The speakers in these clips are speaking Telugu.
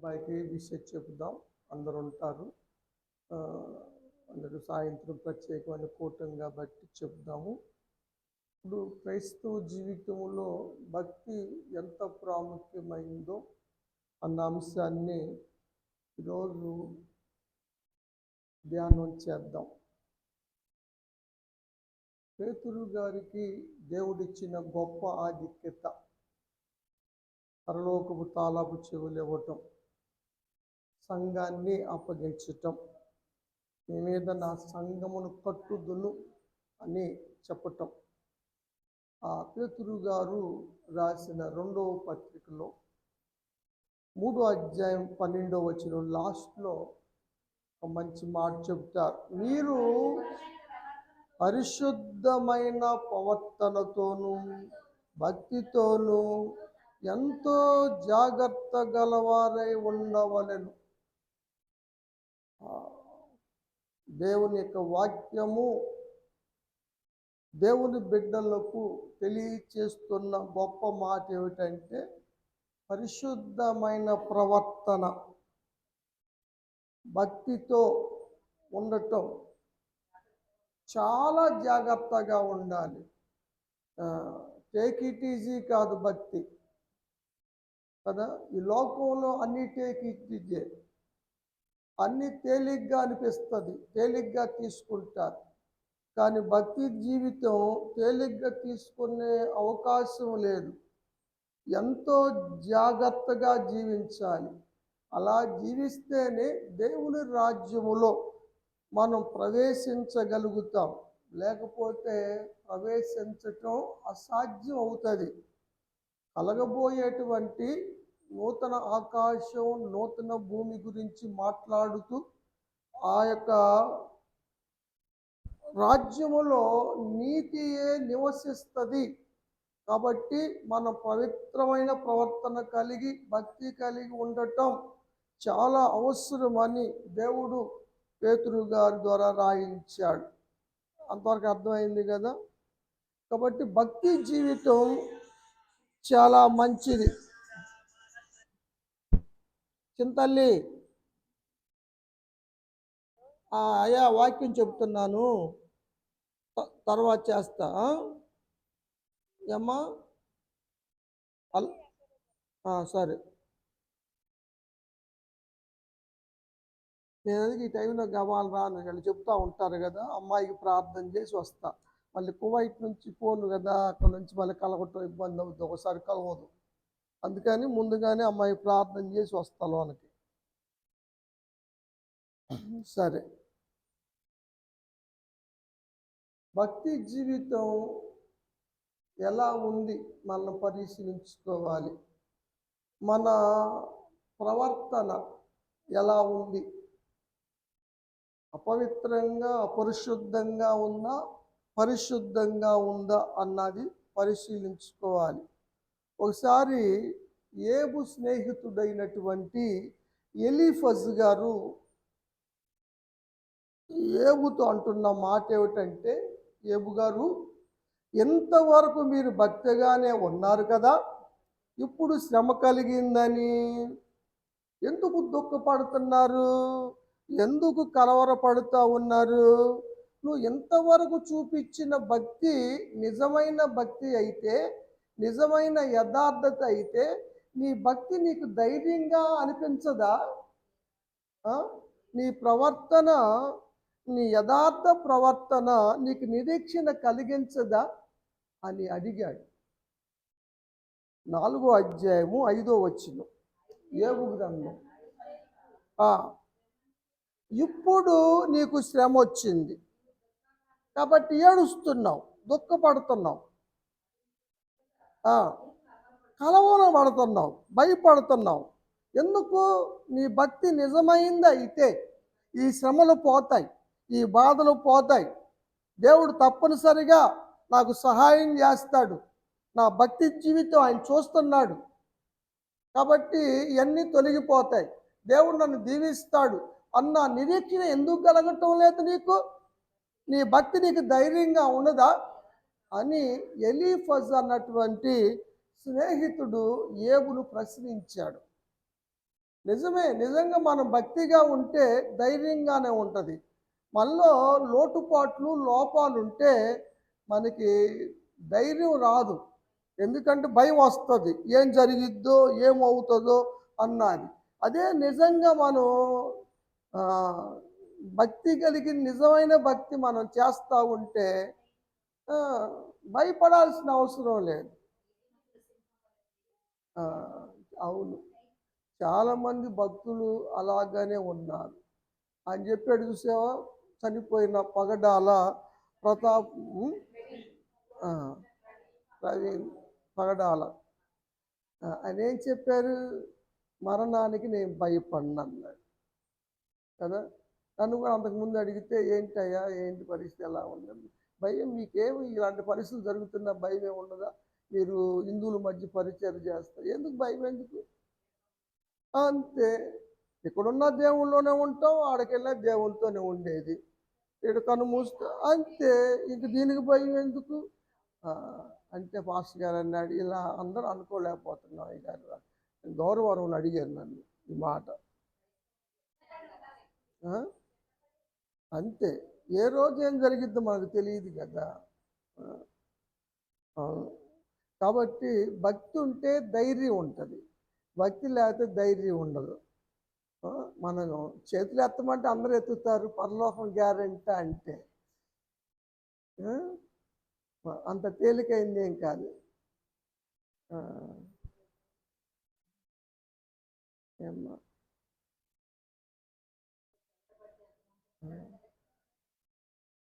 అబ్బాయికి విషయం చెబుదాం అందరు ఉంటారు. అందరూ సాయంత్రం ప్రత్యేకమైన కూటం కాబట్టి చెప్దాము ఇప్పుడు క్రైస్తవ జీవితంలో భక్తి ఎంత ప్రాముఖ్యమైందో అన్న అంశాన్ని ఈరోజు ధ్యానం చేద్దాం. పేతురు గారికి దేవుడిచ్చిన గొప్ప ఆధిక్యత. పరలోకపు తాళాపు చెవులు ఇవ్వటం సంఘాన్ని అప్పగించటం. మీ మీద నా సంఘమును కట్టుదును అని చెప్పటం. ఆ పేతురు గారు రాసిన రెండవ పత్రికలో మూడో అధ్యాయం పన్నెండవ వచ్చిన లాస్ట్లో ఒక మంచి మాట చెబుతారు. మీరు పరిశుద్ధమైన ప్రవర్తనతోనూ భక్తితోనూ ఎంతో జాగ్రత్త గలవారై ఉండవలను. దేవుని యొక్క వాక్యము దేవుని బిడ్డలకు తెలియచేస్తున్న గొప్ప మాట ఏమిటంటే పరిశుద్ధమైన ప్రవర్తన. భక్తితో ఉండటం. చాలా జాగ్రత్తగా ఉండాలి. టేక్ ఇట్ ఈజీ కాదు భక్తి. కదా? ఈ లోకంలో అన్ని టేక్ ఇట్ ఈజే అన్ని తేలిగ్గా అనిపిస్తుంది. తేలిగ్గా తీసుకుంటారు. కానీ భక్తి జీవితం తేలిగ్గా తీసుకునే అవకాశం లేదు. ఎంతో జాగ్రత్తగా జీవించాలి. అలా జీవిస్తేనే దేవుని రాజ్యములో మనం ప్రవేశించగలుగుతాం. లేకపోతే ప్రవేశించటం అసాధ్యం అవుతుంది. కలగబోయేటువంటి నూతన ఆకాశం నూతన భూమి గురించి మాట్లాడుతూ ఆ యొక్క రాజ్యములో నీతియే నివసిస్తుంది. కాబట్టి మన పవిత్రమైన ప్రవర్తన కలిగి భక్తి కలిగి ఉండటం చాలా అవసరమని దేవుడు పేతురు గారి ద్వారా రాయించాడు. అంతవరకు అర్థమైంది కదా? కాబట్టి భక్తి జీవితం చాలా మంచిది. చింతల్లి ఆ, అయ్యా వాక్యం చెప్తున్నాను. త- తర్వాత చేస్తా ఏమ్మా? అల్- సరే. నేను అది ఈ టైంలో గవాలు రాను వీళ్ళు చెప్తా ఉంటారు కదా అమ్మాయికి ప్రార్థన చేసి వస్తా. మళ్ళీ కువైట్ నుంచి పోను కదా అక్కడ నుంచి మళ్ళీ కలగటం ఇబ్బంది అవుతుంది ఒకసారి కలవదు. అందుకని ముందుగానే అమ్మాయి ప్రార్థన చేసి వస్తా లోనకి. సరే. భక్తి జీవితం ఎలా ఉంది? మనం పరిశీలించుకోవాలి. మన ప్రవర్తన ఎలా ఉంది? అపవిత్రంగా అపరిశుద్ధంగా ఉందా? పరిశుద్ధంగా ఉందా? అన్నది పరిశీలించుకోవాలి. ఒకసారి ఏబు స్నేహితుడైనటువంటి ఎలీఫజ్ గారు ఏబుతో అంటున్న మాట ఏమిటంటే ఏబు గారు ఎంతవరకు మీరు భక్తిగానే ఉన్నారు కదా? ఇప్పుడు శ్రమ కలిగిందని ఎందుకు దుఃఖపడుతున్నారు? ఎందుకు కలవరపడుతూ ఉన్నారు? నువ్వు ఎంతవరకు చూపించిన భక్తి నిజమైన భక్తి అయితే నిజమైన యథార్థత అయితే నీ భక్తి నీకు ధైర్యంగా అనిపించదా? నీ ప్రవర్తన నీ యథార్థ ప్రవర్తన నీకు నిరీక్షణ కలిగించదా? అని అడిగాడు. నాలుగో అధ్యాయము ఐదో వచ్చిన ఏవు గ్రంథం. ఇప్పుడు నీకు శ్రమ వచ్చింది. కాబట్టి ఏడుస్తున్నావు దుఃఖపడుతున్నావు. కలవన పడుతున్నావు భయపడుతున్నావు. ఎందుకు? నీ భక్తి నిజమైంది అయితే ఈ శ్రమలు పోతాయి ఈ బాధలు పోతాయి. దేవుడు తప్పనిసరిగా నాకు సహాయం చేస్తాడు. నా భక్తి జీవితం ఆయన చూస్తున్నాడు. కాబట్టి ఇవన్నీ తొలగిపోతాయి. దేవుడు నన్ను దీవిస్తాడు. అన్న నిరీక్షణ ఎందుకు కలగటం లేదు నీకు? నీ భక్తి నీకు ధైర్యంగా ఉన్నదా? అని ఎలీఫజ్ అన్నటువంటి స్నేహితుడు ఏబును ప్రశ్నించాడు. నిజమే నిజంగా మనం భక్తిగా ఉంటే ధైర్యంగానే ఉంటుంది. మనలో లోటుపాట్లు లోపాలు ఉంటే మనకి ధైర్యం రాదు. ఎందుకంటే భయం వస్తుంది. ఏం జరిగిద్దో ఏమవుతుందో అన్నది. అదే నిజంగా మనం భక్తి కలిగి నిజమైన భక్తి మనం చేస్తూ ఉంటే భయపడాల్సిన అవసరం లేదు. అవును. చాలామంది భక్తులు అలాగనే ఉన్నారు. అని చెప్పాడు చూసావా? చనిపోయిన పగడాల ప్రతాప్ ప్రవీణ్ పగడాల. ఆ, ఆయన ఏం చెప్పారు? మరణానికి నేను భయపడిన అన్నాడు కదా? నన్ను కూడా అంతకుముందు అడిగితే ఏంటయ్యా? ఏంటి పరిస్థితి? ఎలా ఉంది? భయం మీకేమి ఇలాంటి పరిస్థితులు జరుగుతున్న భయం ఏమి ఉండదా మీరు హిందువుల మధ్య పరిచయం చేస్తారు. ఎందుకు భయం? ఎందుకు? అంతే. ఇక్కడున్న దేవుళ్ళలోనే ఉంటాం ఆడకెళ్ళిన దేవునితోనే ఉండేది. ఇక్కడ కను మూస్తే అంతే. ఇంక దీనికి భయం ఎందుకు? అంటే పాస్టర్ గారు అన్నాడు ఇలా అందరూ అనుకోలేకపోతున్నాం గారు. గౌరవం అడిగారు నన్ను ఈ మాట. అంతే. ఏ రోజు ఏం జరిగిద్దో మనకు తెలియదు కదా. కాబట్టి భక్తి ఉంటే ధైర్యం ఉంటుంది. భక్తి లేకపోతే ధైర్యం ఉండదు. మనం చేతులు ఎత్తమంటే అందరూ ఎత్తుతారు పరలోకం గ్యారెంటీ అంటే. అంత తేలికైంది ఏం కాదు. ఏమ్మా?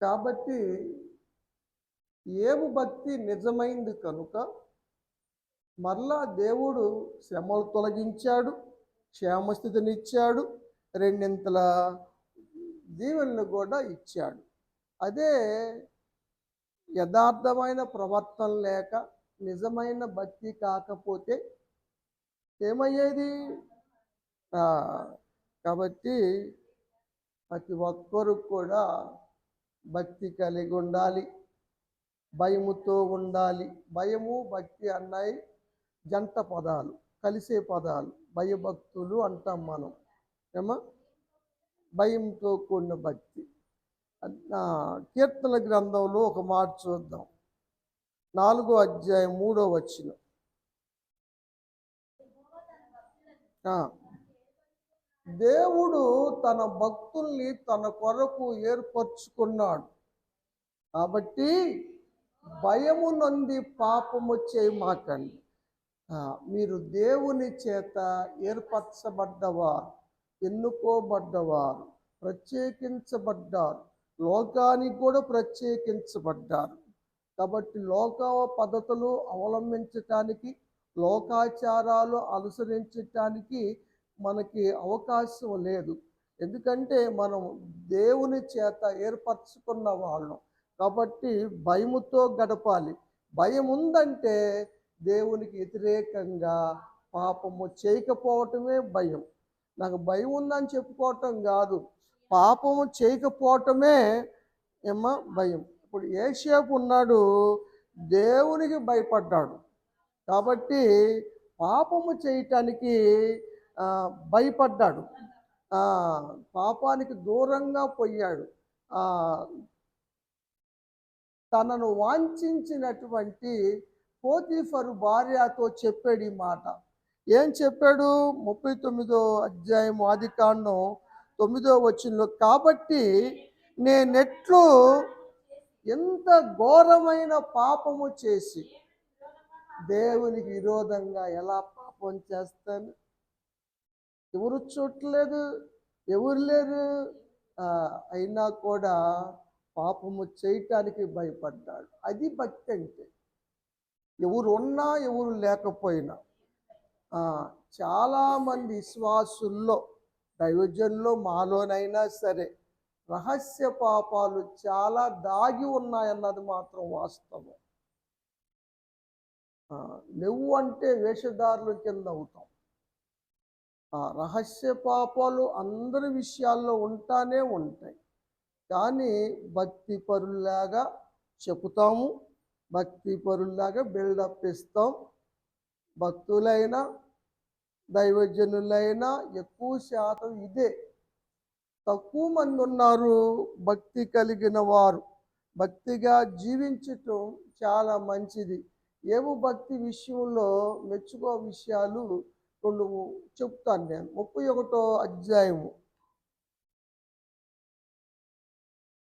కాబట్టి ఏము భక్తి నిజమైంది కనుక మరలా దేవుడు శ్రమలు తొలగించాడు క్షేమస్థితినిచ్చాడు రెండింతల దీవెనలు కూడా ఇచ్చాడు. అదే యథార్థమైన ప్రవర్తన లేక నిజమైన భక్తి కాకపోతే ఏమయ్యేది? కాబట్టి ప్రతి ఒక్కరు కూడా భక్తి కలిగి ఉండాలి. భయముతో ఉండాలి. భయము భక్తి అన్నాయి జంట పదాలు కలిసే పదాలు. భయభక్తులు అంటాం మనం. ఏమా? భయంతో కూడిన భక్తి. కీర్తన గ్రంథంలో ఒక మాట చూద్దాం. నాలుగో అధ్యాయం మూడో వచ్చిన దేవుడు తన భక్తుల్ని తన కొరకు ఏర్పరచుకున్నాడు. కాబట్టి భయము నంది పాపము చేయమాకండి మీరు దేవుని చేత ఏర్పరచబడ్డవారు ఎన్నుకోబడ్డవారు ప్రత్యేకించబడ్డారు లోకానికి కూడా ప్రత్యేకించబడ్డారు. కాబట్టి లోక పద్ధతులు అవలంబించటానికి లోకాచారాలు అనుసరించటానికి మనకి అవకాశం లేదు. ఎందుకంటే మనం దేవుని చేత ఏర్పరచుకున్న వాళ్ళం. కాబట్టి భయముతో గడపాలి. భయం ఉందంటే దేవునికి వ్యతిరేకంగా పాపము చేయకపోవటమే భయం. నాకు భయం ఉందని చెప్పుకోవటం కాదు. పాపము చేయకపోవటమే ఏమ భయం. ఇప్పుడు ఏషేపు ఉన్నాడు దేవునికి భయపడ్డాడు. కాబట్టి పాపము చేయటానికి భయపడ్డాడు. పాపానికి దూరంగా పోయాడు. తనను వాంఛించినటువంటి పోతీఫరు భార్యతో చెప్పాడు ఈ మాట. ఏం చెప్పాడు? ముప్పై తొమ్మిదో అధ్యాయం ఆది కాండం తొమ్మిదో వచ్చినలో కాబట్టి నేనెట్లు ఎంత ఘోరమైన పాపము చేసి దేవునికి విరోధంగా ఎలా పాపం చేస్తాను? ఎవరు చూడలేదు ఎవరు లేరు. అయినా కూడా పాపము చేయటానికి భయపడ్డాడు. అది భక్తి అంటే. ఎవరు ఉన్నా ఎవరు లేకపోయినా. చాలామంది విశ్వాసుల్లో దైవజనుల్లో మాలోనైనా సరే రహస్య పాపాలు చాలా దాగి ఉన్నాయన్నది మాత్రం వాస్తవం. ఆ, నువ్వు అంటే వేషధారుల కింద అవుతాం. రహస్య పాపాలు అందరి విషయాల్లో ఉంటానే ఉంటాయి. కానీ భక్తి పరుల్లాగా చెబుతాము భక్తి పరుల్లాగా బిల్డప్ ఇస్తాం. భక్తులైనా దైవజనులైనా ఎక్కువ శాతం ఇదే. తక్కువ మంది ఉన్నారు భక్తి కలిగిన వారు. భక్తిగా జీవించటం చాలా మంచిది. ఏవో భక్తి విషయంలో మెచ్చుకో విషయాలు రెండు చెప్తాను నేను. ముప్పై ఒకటో అధ్యాయము.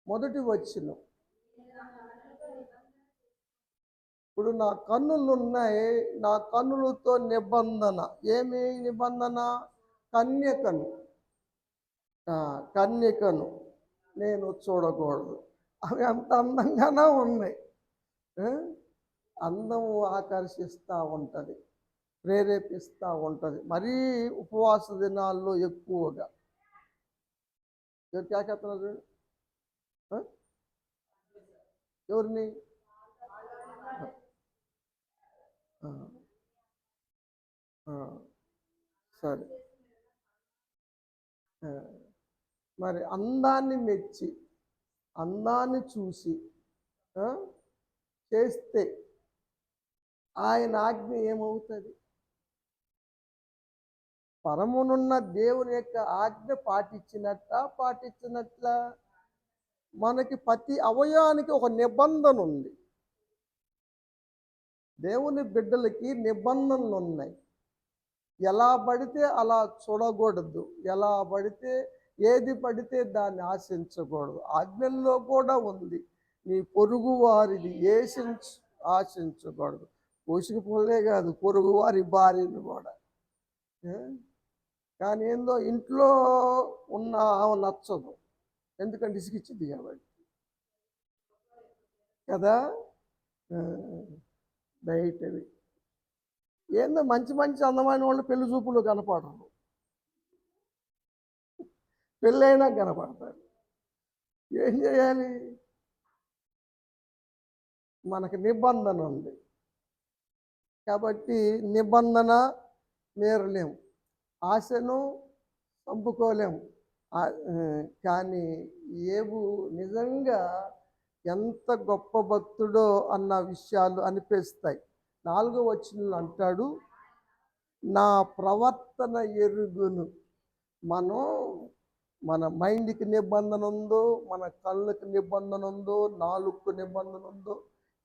మొదటి వచ్చిన ఇప్పుడు నా కన్నులు ఉన్నాయి నా కన్నులతో నిబంధన. ఏమి నిబంధన? కన్యకను. కన్యకను. నేను చూడకూడదు. అవి అంత అందంగానే ఉన్నాయి. అందము ఆకర్షిస్తూ ఉంటుంది. ప్రేరేపిస్తూ ఉంటుంది. మరీ ఉపవాస దినాల్లో ఎక్కువగా. ఎవరు కేకేస్తున్నారు చూడు. ఎవరిని? సరే. మరి అందాన్ని మెచ్చి అందాన్ని చూసి చేస్తే ఆయన ఆజ్ఞ ఏమవుతుంది? పరమునున్న దేవుని యొక్క ఆజ్ఞ పాటించినట్ట పాటించినట్ల మనకి ప్రతి అవయానికి ఒక నిబంధన ఉంది. దేవుని బిడ్డలకి నిబంధనలు ఉన్నాయి. ఎలా పడితే అలా చూడకూడదు. ఎలా పడితే ఏది పడితే దాన్ని ఆశించకూడదు. ఆజ్ఞల్లో కూడా ఉంది. నీ పొరుగు వారిని ఏషించు ఆశించకూడదు. పోషక పొలే కాదు పొరుగు వారి భార్యను కూడా. కానీ ఏందో ఇంట్లో ఉన్న ఆమె నచ్చదు. ఎందుకంటే ఇసుకిచ్చింది కాబట్టి కదా? బయటవి. ఏందో మంచి మంచి అందమైన వాళ్ళు పెళ్ళి చూపులు కనపడరు. పెళ్ళైనా కనపడతారు. ఏం చేయాలి? మనకి నిబంధన ఉంది. కాబట్టి నిబంధన మేరలేము ఆశను చంపుకోలేము. కానీ ఏబు నిజంగా ఎంత గొప్ప భక్తుడో అన్న విషయాలు అనిపిస్తాయి. నాలుగో వచనంలో అంటాడు నా ప్రవర్తన ఎరుగును. మనం మన మైండ్కి నిబంధన ఉందో మన కళ్ళకు నిబంధన ఉందో నాలుగుకు నిబంధన ఉందో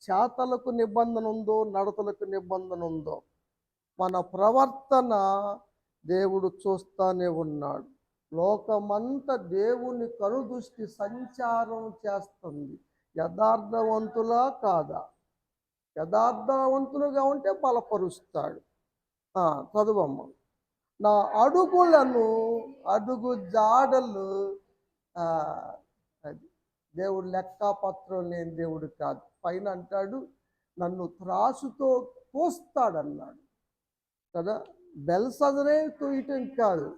చేతలకు నిబంధన ఉందో నడతలకు నిబంధన ఉందో మన ప్రవర్తన దేవుడు చూస్తానే ఉన్నాడు. లోకమంతా దేవుని కనుదృష్టి సంచారం చేస్తుంది. యథార్థవంతులా కాదా? యథార్థవంతులుగా ఉంటే బలపరుస్తాడు. చదువమ్మ. నా అడుగులను అడుగు జాడలు అది దేవుడు లెక్కపత్రం లేని దేవుడు కాదు. పైన అంటాడు నన్ను త్రాసుతో తోస్తాడన్నాడు కదా? బెల్సదరే తూయటం కాదు.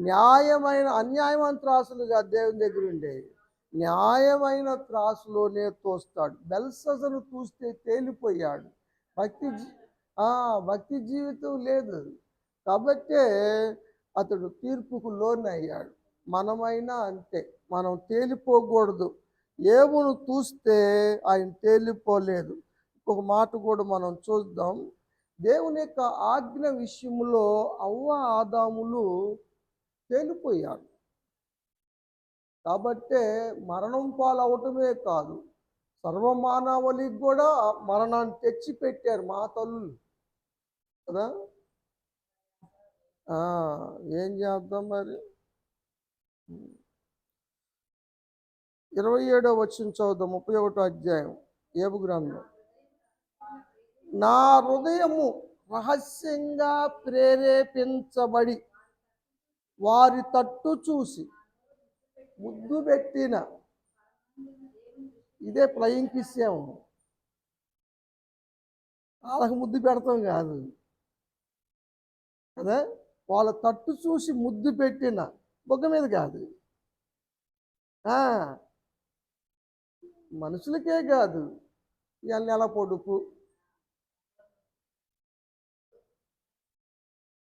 న్యాయమైన అన్యాయమైన త్రాసులుగా దేవుని దగ్గర ఉండేవి న్యాయమైన త్రాసులోనే తోస్తాడు. బెల్సజను చూస్తే తేలిపోయాడు. భక్తి జీ- భక్తి జీవితం లేదు. కాబట్టే అతడు తీర్పుకు లోనయ్యాడు. మనమైనా అంతే. మనం తేలిపోకూడదు. ఏమును చూస్తే ఆయన తేలిపోలేదు. ఒక మాట కూడా మనం చూద్దాం. దేవుని యొక్క ఆజ్ఞ విషయంలో అవ్వ ఆదాములు తేలిపోయారు. కాబట్టే మరణం పాలవటమే కాదు సర్వమానవలికి కూడా మరణాన్ని తెచ్చి పెట్టారు మా తల్లు కదా? ఏం చేద్దాం మరి? ఇరవై ఏడో వచ్చిన చదువుదాం ముప్పై ఒకటో అధ్యాయం ఏపు గ్రంథం. నా హృదయము రహస్యంగా ప్రేరేపించబడి వారి తట్టు చూసి ముద్దు పెట్టిన ఇదే ఫ్లయింగ్ కిస్సాము వాళ్ళకి ముద్దు పెడతాం కాదు. కదా? వాళ్ళ తట్టు చూసి ముద్దు పెట్టిన బొగ్గ మీద కాదు. మనుషులకే కాదు. ఇవాళ నెల పొడుపు.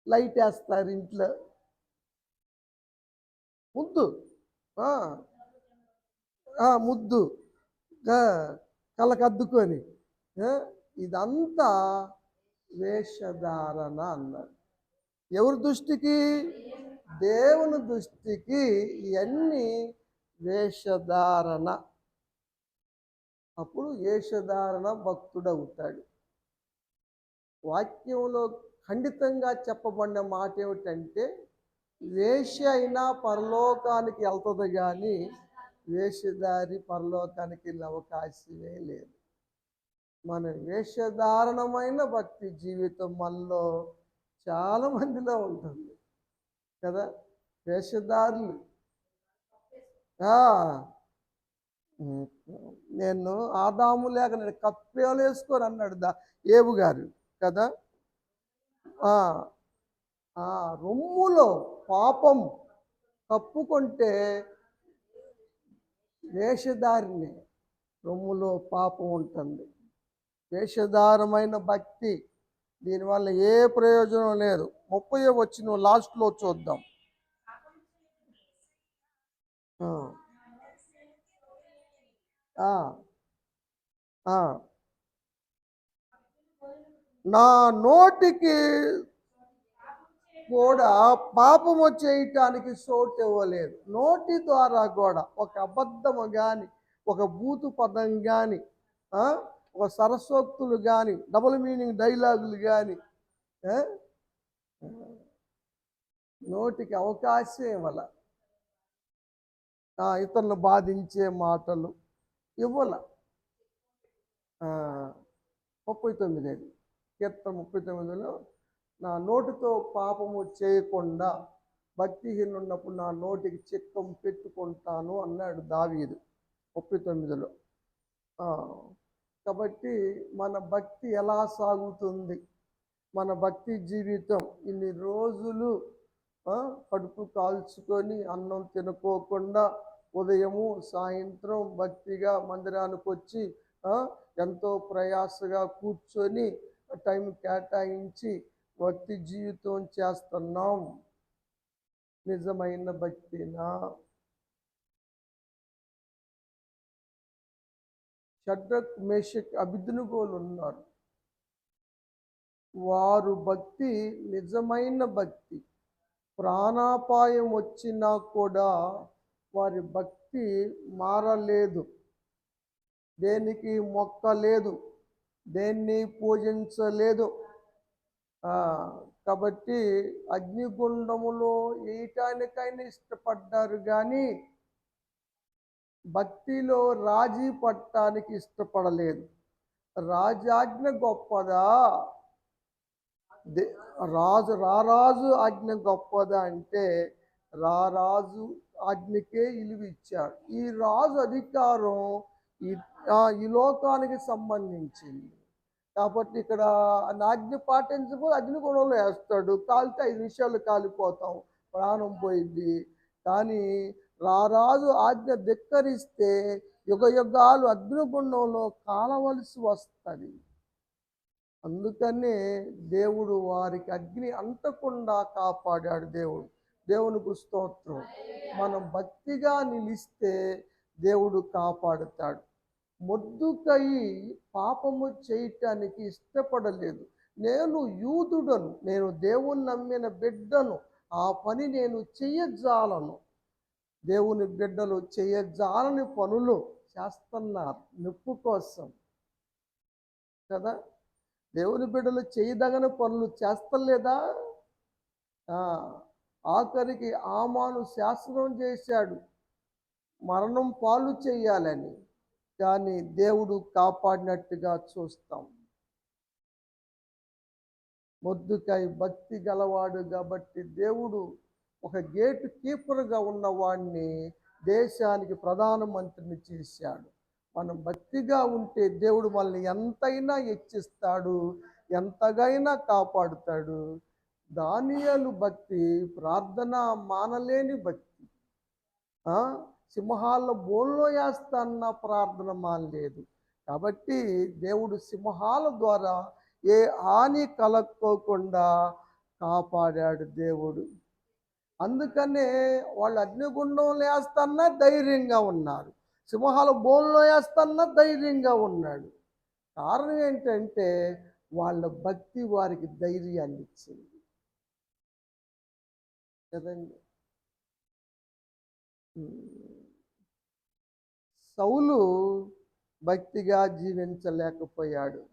లైట్ వేస్తారు ఇంట్లో. ముద్దు. ముద్దు. ఆ, కళ్ళకద్దుకొని ఇదంతా వేషధారణ అన్నారు. ఎవరి దృష్టికి? దేవుని దృష్టికి ఇవన్నీ వేషధారణ. అప్పుడు వేషధారణ భక్తుడవుతాడు. వాక్యంలో ఖండితంగా చెప్పబడిన మాట ఏమిటంటే వేష అయినా పరలోకానికి వెళ్తుంది కానీ వేషధారి పరలోకానికి వెళ్ళే అవకాశమే లేదు. మన వేషధారణమైన భక్తి జీవితం మనలో చాలా మందిలో ఉంటుంది. కదా? వేషధారులు నేను ఆదాము లేక నేను కప్పేలు వేసుకొని అన్నాడు దా ఏబు గారు. కదా? ఆ, రొమ్ములో పాపం కప్పుకుంటే వేషధారిని రొమ్ములో పాపం ఉంటుంది. వేషధారమైన భక్తి దీనివల్ల ఏ ప్రయోజనం లేదు. ముప్పై వచ్చిన లాస్ట్లో చూద్దాం. ఆ. నా నోటికి కూడా పాపము చేయటానికి చోటు ఇవ్వలేదు. నోటి ద్వారా కూడా ఒక అబద్ధము కానీ ఒక బూతు పదం కానీ ఒక సరస్వక్తులు కానీ డబుల్ మీనింగ్ డైలాగులు కానీ నోటికి అవకాశం ఇవ్వాల. ఇతరులు ఇతరులను బాధించే మాటలు ఇవ్వాల. ముప్పై ముప్పై తొమ్మిదేది కీర్తన ముప్పై తొమ్మిదిలో నా నోటితో పాపము చేయకుండా భక్తిహీనున్నప్పుడు నా నోటికి చిక్కం పెట్టుకుంటాను అన్నాడు దావీదు ముప్పై తొమ్మిదిలో కాబట్టి మన భక్తి ఎలా సాగుతుంది? మన భక్తి జీవితం ఇన్ని రోజులు కడుపు కాల్చుకొని అన్నం తినుకోకుండా ఉదయము సాయంత్రం భక్తిగా మందిరానికి వచ్చి ఎంతో ప్రయాసగా కూర్చొని టైం కేటాయించి భక్తి జీవితం చేస్తున్నాం. నిజమైన భక్తినా. షడ్రక్ మేషక్ అభిద్నుగోలు ఉన్నారు వారు భక్తి నిజమైన భక్తి. ప్రాణాపాయం వచ్చినా కూడా వారి భక్తి మారలేదు. దేనికి మొక్కలేదు. దేన్ని పూజించలేదు. కాబట్టి అగ్నిగుండములో వేయటానికైనా ఇష్టపడ్డారు కానీ భక్తిలో రాజీ పట్టడానికి ఇష్టపడలేదు. రాజాజ్ఞ గొప్పదా? దే- రాజు రారాజు ఆజ్ఞ గొప్పదా అంటే రారాజు ఆజ్ఞకే ఇలువిచ్చాడు. ఈ రాజు అధికారం ఈ ఈ లోకానికి సంబంధించింది. కాబట్టి ఇక్కడ ఆయన ఆజ్ఞ పాటించకపోతే అగ్నిగుణంలో వేస్తాడు. కాలితే ఐదు నిమిషాలు కాలిపోతాం. ప్రాణం పోయింది. కానీ రారాజు ఆజ్ఞ ధిక్కరిస్తే యుగ యుగాలు అగ్నిగుండంలో కాలవలసి వస్తుంది. అందుకనే దేవుడు వారికి అగ్ని అంటకుండా కాపాడాడు దేవుడు. దేవునికి స్తోత్రం. మనం భక్తిగా నిలిస్తే దేవుడు కాపాడుతాడు. మొద్దుకై పాపము చేయటానికి ఇష్టపడలేదు. నేను యూదుడను నేను దేవుని నమ్మిన బిడ్డను ఆ పని నేను చెయ్యజాలను దేవుని బిడ్డలు చెయ్యజాలని పనులు చేస్తున్నారు నొప్పు కోసం. కదా? దేవుని బిడ్డలు చేయదగని పనులు చేస్తలేదా? ఆ, ఆఖరికి ఆమాను శాసనం చేశాడు. మరణం పాలు చేయాలని కానీ దేవుడు కాపాడినట్టుగా చూస్తాం. మొద్దుకై భక్తి గలవాడు కాబట్టి దేవుడు ఒక గేటు కీపర్గా ఉన్నవాడిని దేశానికి ప్రధానమంత్రిని చేశాడు. మనం భక్తిగా ఉంటే దేవుడు మనల్ని ఎంతైనా హెచ్చిస్తాడు ఎంతగైనా కాపాడుతాడు. దానియాలు భక్తి ప్రార్థన మానలేని భక్తి. సింహాల బోల్లో వేస్తాన్న ప్రార్థన మానలేదు. కాబట్టి దేవుడు సింహాల ద్వారా ఏ హాని కలక్కోకుండా కాపాడాడు దేవుడు. అందుకనే వాళ్ళు అగ్నిగుండం వేస్తన్నా ధైర్యంగా ఉన్నారు. సింహాల బోన్లో వేస్తన్నా ధైర్యంగా ఉన్నాడు. కారణం ఏంటంటే వాళ్ళ భక్తి వారికి ధైర్యాన్ని ఇచ్చింది. కదండి? సౌలు భక్తిగా జీవించలేకపోయాడు.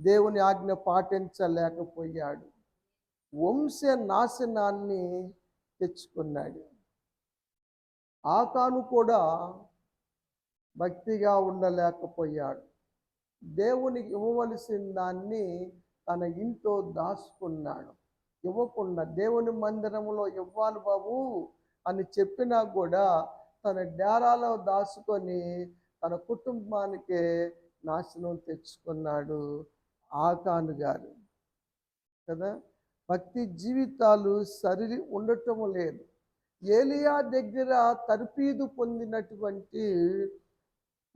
దేవుని ఆజ్ఞ పాటించలేకపోయాడు. వంశ నాశనాన్ని తెచ్చుకున్నాడు. ఆకాను కూడా భక్తిగా ఉండలేకపోయాడు. దేవునికి ఇవ్వవలసిన దాన్ని తన ఇంట్లో దాచుకున్నాడు. ఇవ్వకుండా దేవుని మందిరంలో ఇవ్వాలి బాబు అని చెప్పినా కూడా తన డేరాలో దాచుకొని తన కుటుంబానికి నాశనం తెచ్చుకున్నాడు ఆకాను గారు. కదా? భక్తి జీవితాలు సరి ఉండటం లేదు. ఏలియా దగ్గర తర్పీదు పొందినటువంటి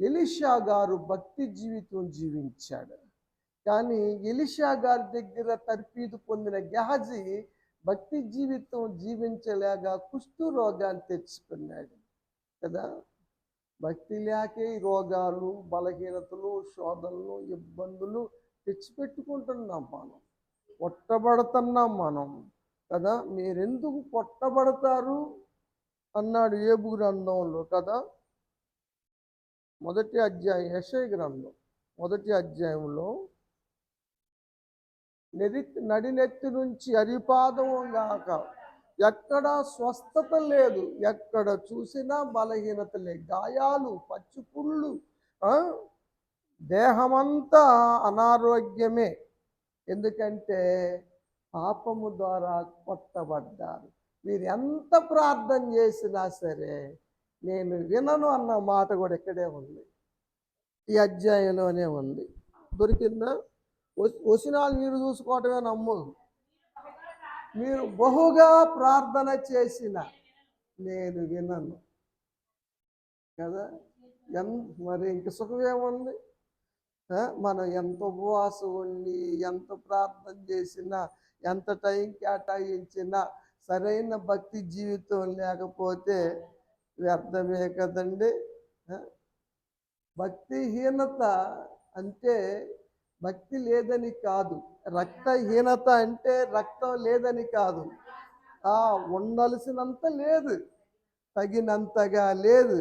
ఎలిషా గారు భక్తి జీవితం జీవించాడు. కానీ ఎలిషా గారి దగ్గర తర్పీదు పొందిన గెహజీ భక్తి జీవితం జీవించలేక కుష్టు రోగాన్ని తెచ్చుకున్నాడు. కదా? భక్తి లేకే రోగాలు బలహీనతలు శోధనలు ఇబ్బందులు తెచ్చిపెట్టుకుంటున్నాం మనం. కొట్టబడుతున్నాం మనం కదా? మీరెందుకు కొట్టబడతారు? అన్నాడు ఏబు గ్రంథంలో కదా? మొదటి అధ్యాయం యశయ గ్రంథం మొదటి అధ్యాయంలో నెరి నడినెత్తి నుంచి అరిపాదం కాక ఎక్కడ స్వస్థత లేదు. ఎక్కడ చూసినా బలహీనత లే గాయాలు పచ్చిపుళ్ళు దేహమంతా అనారోగ్యమే. ఎందుకంటే పాపము ద్వారా కొట్టబడ్డారు. మీరు ఎంత ప్రార్థన చేసినా సరే నేను వినను అన్న మాట కూడా ఇక్కడే ఉంది. ఈ అధ్యాయంలోనే ఉంది. దొరికిందా? వస్- వచనాలు మీరు చూసుకోవటమే నమ్ము. మీరు బహుగా ప్రార్థన చేసిన నేను వినను. కదా? ఎన్ మరి ఇంక సుఖం ఏముంది? మనం ఎంత ఉపవాసం ఉండి ఎంత ప్రార్థన చేసినా ఎంత టైం కేటాయించినా సరైన భక్తి జీవితం లేకపోతే వ్యర్థమే కదండి. భక్తిహీనత అంటే భక్తి లేదని కాదు. రక్తహీనత అంటే రక్తం లేదని కాదు. ఆ ఉండాల్సినంత లేదు. తగినంతగా లేదు.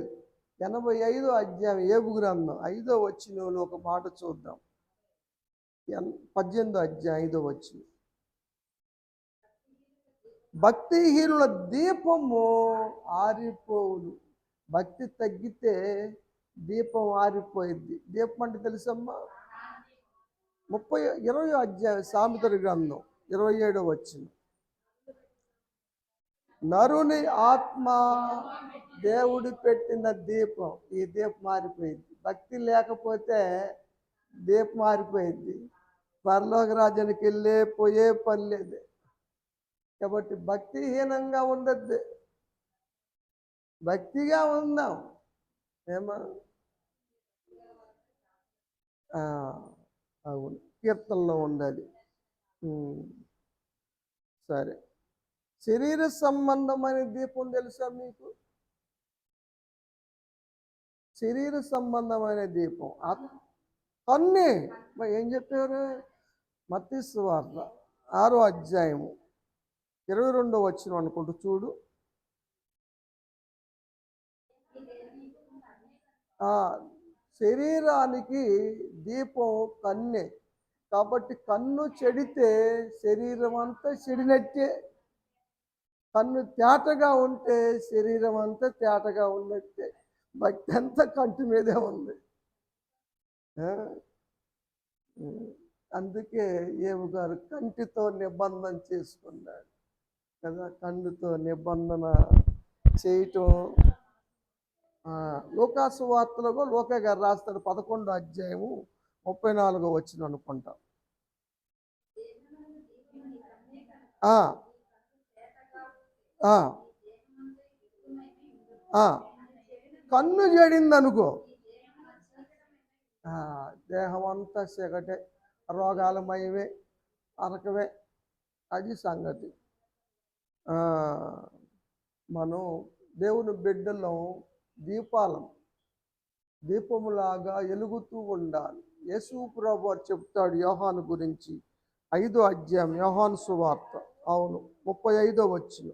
ఎనభై ఐదో అధ్యాయం ఏబు గ్రంథం ఐదో వచ్చిన ఒక మాట చూద్దాం. ఎన్ పద్దెనిమిదో అధ్యాయం ఐదో వచ్చిన భక్తిహీనుల దీపము ఆరిపోవును. భక్తి తగ్గితే దీపం ఆరిపోయింది దీపం అంటే తెలుసమ్మా? ముప్పై ఇరవై అధ్యాయ సామెతల గ్రంథం ఇరవై ఏడో వచ్చిన నరుని ఆత్మ దేవుడు పెట్టిన దీపం ఈ దీపం మారిపోయింది. భక్తి లేకపోతే దీపం మారిపోయింది. పరలోక రాజ్యానికి వెళ్ళే పోయే పని లేదు. కాబట్టి భక్తిహీనంగా ఉండద్దు. భక్తిగా ఉందాం. ఏమో. ఆ, అవును. కీర్తనలో ఉండాలి. సరే. శరీర సంబంధమైన దీపం తెలుసా మీకు? శరీర సంబంధమైన దీపం. ఆత్- అన్నీ. మరి ఏం చెప్పారు? మతీశ్వార్త ఆరో అధ్యాయము. ఇరవై రెండో వచ్చిన అనుకుంటూ చూడు. ఆ శరీరానికి దీపం కన్నే. కాబట్టి కన్ను చెడితే శరీరం అంతా చెడినట్టే. కన్ను తేటగా ఉంటే శరీరం అంతా తేటగా ఉన్నట్టే. భక్తి అంతా కంటి మీదే ఉంది. అందుకే ఏవు గారు కంటితో నిబంధన చేసుకున్నాడు కదా కన్నుతో నిబంధన చేయటం ఆ, లోకాసు వార్తలో గారు రాస్తాడు పదకొండు అధ్యాయము ముప్పై నాలుగో వచ్చిన అనుకుంటా. కన్ను చెడింది అనుకో దేహం అంతా చీకటే రోగాలమయమే అరకమే అది సంగతి. మనం దేవుని బిడ్డలో దీపాలం. దీపములాగా ఎలుగుతూ ఉండాలి. యేసు ప్రభు చెప్తాడు యోహాను గురించి. ఐదో అధ్యాయం యోహాను సువార్త. అవును ముప్పై ఐదో వచ్చిన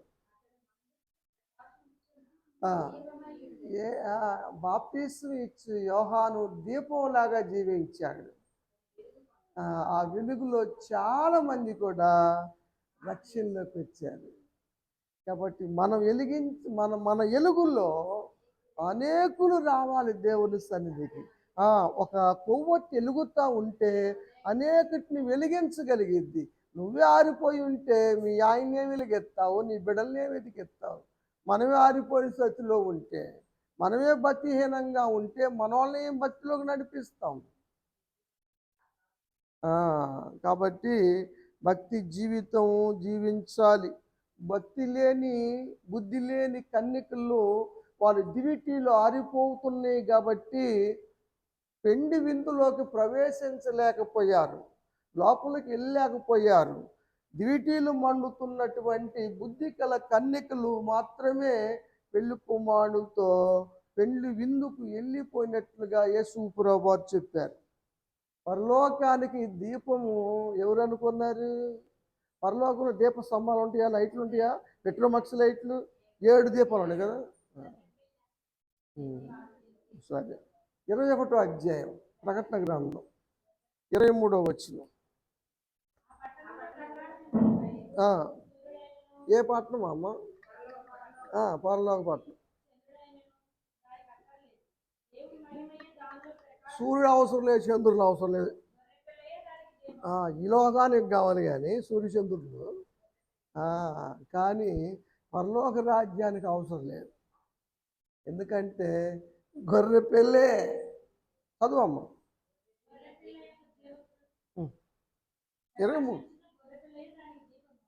ఏ బాప్తీసు ఇచ్చి యోహాను దీపంలాగా జీవించాడు. ఆ, వెలుగులో చాలామంది కూడా రక్షణలోకి వచ్చారు. కాబట్టి మనం వెలిగించి మన మన ఎలుగులో అనేకులు రావాలి దేవుని సన్నిధికి. ఒక కొవ్వొత్తి వెలుగుతూ ఉంటే అనేకటిని వెలిగించగలిగిద్ది. నువ్వే ఆరిపోయి ఉంటే మీ ఆయన్నే వెలిగెత్తావు నీ బిడ్డలనే వెతికెత్తావు. మనమే ఆరిపోయిన సతిలో ఉంటే మనమే భక్తిహీనంగా ఉంటే మన ఏం భక్తిలోకి నడిపిస్తాం? కాబట్టి భక్తి జీవితం జీవించాలి. భక్తి లేని బుద్ధి లేని కన్నికల్లో వారి దివిటీలు ఆరిపోతున్నాయి కాబట్టి పెండి విందులోకి ప్రవేశించలేకపోయారు లోపలికి వెళ్ళలేకపోయారు. దివిటీలు మండుతున్నటువంటి బుద్ధి కల కన్నికలు మాత్రమే పెళ్ళి కుమారుడితో పెళ్ళి విందుకు వెళ్ళిపోయినట్లుగా యేసుప్రభు వారు చెప్పారు. పరలోకానికి దీపము ఎవరు అనుకున్నారు పరలోకంలో దీప స్తంభాలు ఉంటాయా? లైట్లు ఉంటాయా? పెట్రోమక్స్ లైట్లు? ఏడు దీపాలు ఉన్నాయి కదా? సరే. ఇరవై ఒకటో అధ్యాయం ప్రకటన గ్రంథం ఇరవై మూడో వచ్చిన ఏ పట్నం అమ్మ ఆ, పరలోక సూర్యుడు అవసరం లేదు చంద్రుడు అవసరం లేదు. ఈ లోకానికి కావాలి కానీ సూర్యచంద్రుడు. కానీ పరలోక రాజ్యానికి అవసరం లేదు. ఎందుకంటే గొర్రె పెళ్ళే చదువమ్మ. ఇరవై మూడు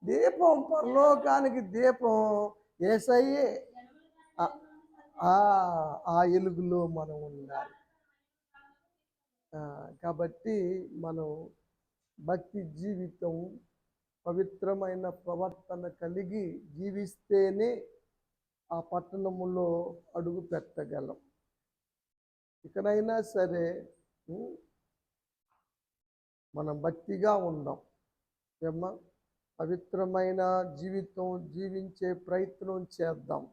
దీపం పరలోకానికి దీపం ఏసయ్యే. ఆ- ఎలుగులో మనం ఉండాలి. కాబట్టి మనం భక్తి జీవితం పవిత్రమైన ప్రవర్తన కలిగి జీవిస్తేనే ఆ పట్టణములో అడుగు పెట్టగలం. ఇకనైనా సరే మనం భక్తిగా ఉందాం ఏమ్మా? పవిత్రమైన జీవితం జీవించే ప్రయత్నం చేద్దాం.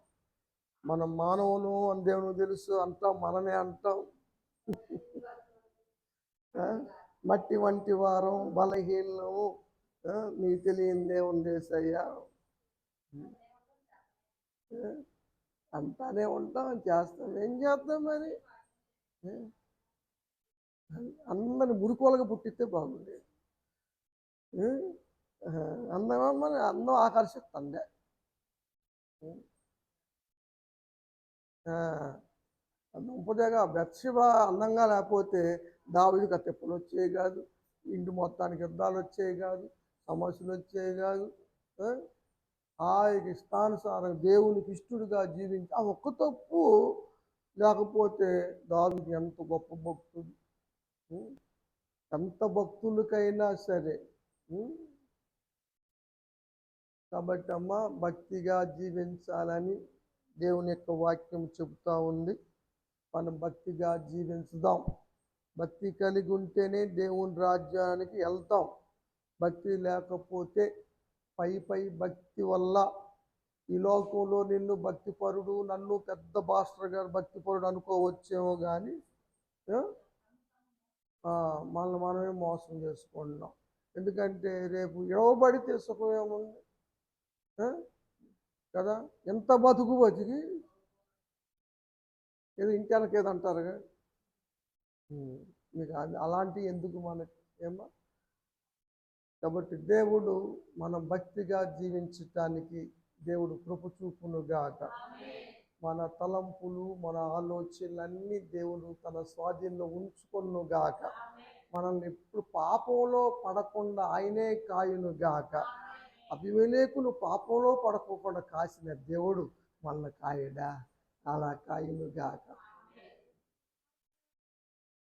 మనం మానవులు అని తెలుసు అంటాం మనమే అంటాం. మట్టి వంటి వారం బలహీనము నీ తెలియందే ఉండేసయ్యా అంతానే ఉంటాం చేస్తాం. ఏం చేస్తాం మరి? అందరిని మురుకోలుగా పుట్టిస్తే బాగుండేది. అందమే మరి? అందం ఆకర్షిస్తుంది దుంపదేగా బెత్షిబ అందంగా లేకపోతే దావిదికి ఆ తిప్పలు వచ్చేవి కాదు. ఇంటి మొత్తానికి యుద్ధాలు వచ్చేవి కాదు. సమస్యలు వచ్చేవి కాదు. ఆ? ఆయనకి ఇష్టానుసారం దేవునికి ఇష్టడుగా జీవించి ఆ ఒక్క తప్పు లేకపోతే దావికి ఎంత గొప్ప భక్తుడు? ఎంత భక్తులకైనా సరే కాబట్టి అమ్మ భక్తిగా జీవించాలని దేవుని యొక్క వాక్యం చెబుతూ ఉంది. మనం భక్తిగా జీవించుదాం. భక్తి కలిగి ఉంటేనే దేవుని రాజ్యానికి వెళ్తాం. భక్తి లేకపోతే పై పై భక్తి వల్ల ఈ లోకంలో నిన్ను భక్తిపరుడు నన్ను పెద్ద బాస్టర్ గారు భక్తిపరుడు అనుకోవచ్చేమో కానీ మనల్ని మనమే మోసం చేసుకుంటున్నాం. ఎందుకంటే రేపు ఇడవబడితే సుఖమేముంది కదా? ఎంత బతుకు బతికి? ఏదో ఇంటి ఏదో మీకు అలాంటివి ఎందుకు మనకి? ఏమో కాబట్టి దేవుడు మనం భక్తిగా జీవించటానికి దేవుడు కృప చూపునుగాక. మన తలంపులు మన ఆలోచనలన్నీ దేవుడు తన స్వాధీనంలో ఉంచుకొనుగాక. మనల్ని ఎప్పుడు పాపంలో పడకుండా ఆయనే కాయునుగాక. అభిమేలేకులు పాపంలో పడకోకుండా కాసిన దేవుడు మన కాయడా? అలా కాయునుగాక.